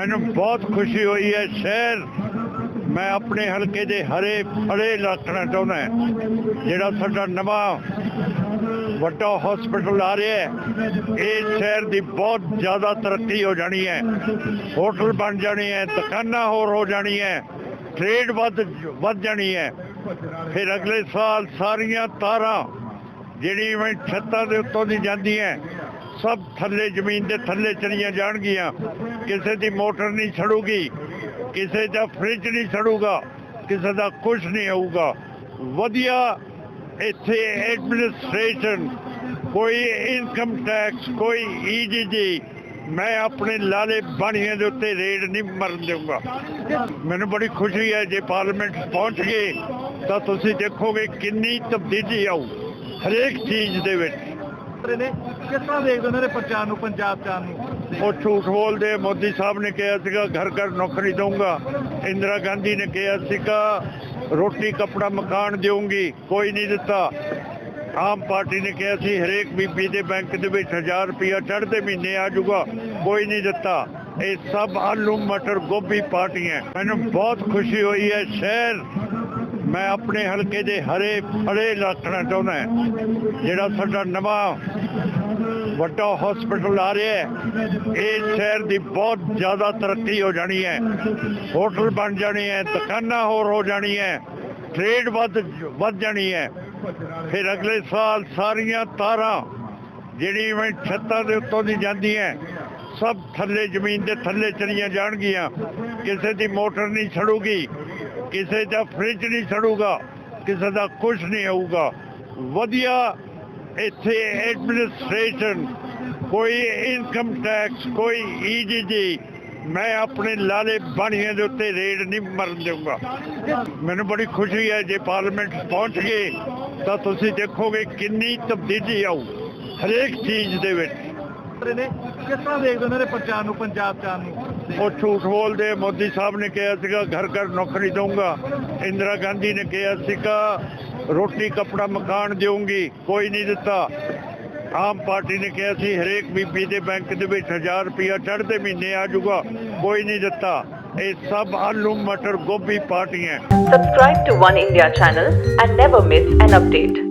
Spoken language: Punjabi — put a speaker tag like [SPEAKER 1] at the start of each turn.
[SPEAKER 1] ਮੈਨੂੰ ਬਹੁਤ ਖੁਸ਼ੀ ਹੋਈ ਹੈ, ਸ਼ਹਿਰ। ਮੈਂ ਆਪਣੇ ਹਲਕੇ ਦੇ ਹਰੇ ਫੜੇ ਰੱਖਣਾ ਚਾਹੁੰਦਾ ਜਿਹੜਾ ਸਾਡਾ ਨਵਾਂ ਵੱਡਾ ਹਸਪੀਟਲ ਆ ਰਿਹਾ ਹੈ, ਇਹ ਸ਼ਹਿਰ ਦੀ ਬਹੁਤ ਜ਼ਿਆਦਾ ਤਰੱਕੀ ਹੋ ਜਾਣੀ ਹੈ। ਹੋਟਲ ਬਣ ਜਾਣੇ ਹੈ, ਦੁਕਾਨਾਂ ਹੋਰ ਹੋ ਜਾਣੀ ਹੈ ਟ੍ਰੇਡ ਵੱਧ ਵੱਧ ਜਾਣੀ ਹੈ। ਫਿਰ ਅਗਲੇ ਸਾਲ ਸਾਰੀਆਂ ਤਾਰਾਂ ਜਿਹੜੀ ਮੈਂ ਛੱਤਾਂ ਦੇ ਉੱਤੋਂ ਦੀ ਜਾਂਦੀਆਂ ਸਭ ਥੱਲੇ ਜ਼ਮੀਨ ਦੇ ਥੱਲੇ ਚਲੀਆਂ ਜਾਣਗੀਆਂ। ਕਿਸੇ ਦੀ ਮੋਟਰ ਨਹੀਂ ਛੜੂਗੀ ਕਿਸੇ ਦਾ ਫ੍ਰਿਜ ਨਹੀਂ ਛੜੂਗਾ ਕਿਸੇ ਦਾ ਕੁਝ ਨਹੀਂ ਆਊਗਾ। ਵਧੀਆ ਇੱਥੇ ਐਡਮਿਨਿਸਟ੍ਰੇਸ਼ਨ ਕੋਈ ਇਨਕਮ ਟੈਕਸ ਕੋਈ ਈਡੀਜੀ ਮੈਂ ਆਪਣੇ ਲਾਲੇ ਬਾਣੀਆਂ ਦੇ ਉੱਤੇ ਰੇਡ ਨਹੀਂ ਮਰਨ ਦੇਵਾਂਗਾ ਮੈਨੂੰ ਬੜੀ ਖੁਸ਼ੀ ਹੈ, ਜੇ ਪਾਰਲੀਮੈਂਟ ਪਹੁੰਚ ਗਏ, ਤਾਂ ਤੁਸੀਂ ਦੇਖੋਗੇ ਕਿੰਨੀ ਤਬਦੀਲੀ ਆਊ ਹਰੇਕ ਚੀਜ਼ ਦੇ ਵਿੱਚ।
[SPEAKER 2] ਨੇ, ਕਿਸ ਤਰ੍ਹਾਂ ਦੇਖਦੇ ਉਹਨਾਂ ਦੇ ਪ੍ਰਚਾਰ ਨੂੰ, ਪੰਜਾਬ ਚਾਰ ਨੂੰ?
[SPEAKER 1] ਉਹ ਝੂਠ ਬੋਲਦੇ, ਮੋਦੀ ਸਾਹਿਬ ਨੇ ਕਿਹਾ ਸੀਗਾ, ਘਰ ਘਰ ਨੌਕਰੀ ਦਊਂਗਾ। ਇੰਦਰਾ ਗਾਂਧੀ ਨੇ ਕਿਹਾ ਸੀਗਾ, ਰੋਟੀ, ਕਪੜਾ, ਮਕਾਨ ਦੇਊਂਗੀ, ਕੋਈ ਨਹੀਂ ਦਿੱਤਾ। ਆਮ ਪਾਰਟੀ ਨੇ ਕਿਹਾ ਸੀ, ਹਰੇਕ ਬੀਬੀ ਦੇ ਬੈਂਕ ਦੇ ਵਿੱਚ 1000 ਰੁਪਇਆ ਚੜ੍ਹਦੇ ਮਹੀਨੇ ਆ ਜਾਊਗਾ, ਕੋਈ ਨਹੀਂ ਦਿੱਤਾ। ਇਹ ਸਭ ਆਲੂ, ਮਟਰ, ਗੋਭੀ ਪਾਰਟੀਆਂ। ਮੈਨੂੰ ਬਹੁਤ ਖੁਸ਼ੀ ਹੋਈ ਹੈ, ਸ਼ਹਿਰ ਮੈਂ ਆਪਣੇ ਹਲਕੇ ਦੇ ਹਰੇ ਫੜੇ ਰੱਖਣਾ ਚਾਹੁੰਦਾ ਜਿਹੜਾ ਸਾਡਾ ਨਵਾਂ ਵੱਡਾ ਹਸਪੀਟਲ ਆ ਰਿਹਾ ਹੈ, ਇਹ ਸ਼ਹਿਰ ਦੀ ਬਹੁਤ ਜ਼ਿਆਦਾ ਤਰੱਕੀ ਹੋ ਜਾਣੀ ਹੈ, ਹੋਟਲ ਬਣ ਜਾਣੇ ਹੈ, ਦੁਕਾਨਾਂ ਹੋਰ ਹੋ ਜਾਣੀ ਹੈ ਟ੍ਰੇਡ ਵੱਧ ਵੱਧ ਜਾਣੀ ਹੈ। ਫਿਰ ਅਗਲੇ ਸਾਲ ਸਾਰੀਆਂ ਤਾਰਾਂ ਜਿਹੜੀ ਮੈਂ ਛੱਤਾਂ ਦੇ ਉੱਤੋਂ ਦੀ ਜਾਂਦੀਆਂ, ਸਭ ਥੱਲੇ ਜ਼ਮੀਨ ਦੇ ਥੱਲੇ ਚਲੀਆਂ ਜਾਣਗੀਆਂ, ਕਿਸੇ ਦੀ ਮੋਟਰ ਨਹੀਂ ਛੜੂਗੀ। ਕਿਸੇ ਦਾ ਫ੍ਰਿਜ ਨਹੀਂ ਸੜੂਗਾ, ਕਿਸੇ ਦਾ ਕੁਝ ਨਹੀਂ ਹੋਊਗਾ। ਵਧੀਆ ਇੱਥੇ ਐਡਮਿਨਿਸਟ੍ਰੇਸ਼ਨ ਕੋਈ ਇਨਕਮ ਟੈਕਸ ਕੋਈ ਈਡੀਜੀ ਮੈਂ ਆਪਣੇ ਲਾਲੇ ਬਾਣੀਆਂ ਦੇ ਉੱਤੇ ਰੇਡ ਨਹੀਂ ਮਰਨ ਦੇਵਾਂਗਾ ਮੈਨੂੰ ਬੜੀ ਖੁਸ਼ੀ ਹੈ ਜੇ ਪਾਰਲੀਮੈਂਟ ਪਹੁੰਚ ਗਏ, ਤਾਂ ਤੁਸੀਂ ਦੇਖੋਗੇ ਕਿੰਨੀ ਤਬਦੀਲੀ ਆਊ ਹਰੇਕ ਚੀਜ਼ ਦੇ ਵਿੱਚ।
[SPEAKER 2] ਨੇ ਕਿਸ ਤਰ੍ਹਾਂ ਦੇਖਦੇ ਉਹਨਾਂ ਪ੍ਰਚਾਰ ਨੂੰ, ਪੰਜਾਬ ਚਾਰ ਨੂੰ?
[SPEAKER 1] ਉਹ ਝੂਠ ਬੋਲਦੇ, ਮੋਦੀ ਸਾਹਿਬ ਨੇ ਕਿਹਾ ਸੀਗਾ, ਘਰ ਘਰ ਨੌਕਰੀ ਦਊਂਗਾ। ਇੰਦਰਾ ਗਾਂਧੀ ਨੇ ਕਿਹਾ ਸੀਗਾ, ਰੋਟੀ ਕਪੜਾ ਮਕਾਨ ਦੇਊਂਗੀ, ਕੋਈ ਨਹੀਂ ਦਿੱਤਾ। ਆਮ ਪਾਰਟੀ ਨੇ ਕਿਹਾ ਸੀ, ਹਰੇਕ ਬੀਬੀ ਦੇ ਬੈਂਕ ਦੇ ਵਿੱਚ 1000 ਰੁਪਇਆ ਚੜ੍ਹਦੇ ਮਹੀਨੇ ਆ ਜਾਊਗਾ, ਕੋਈ ਨਹੀਂ ਦਿੱਤਾ। ਇਹ ਸਭ ਆਲੂ, ਮਟਰ, ਗੋਭੀ ਪਾਰਟੀਆਂ।
[SPEAKER 3] Subscribe to One India channel and never miss an update.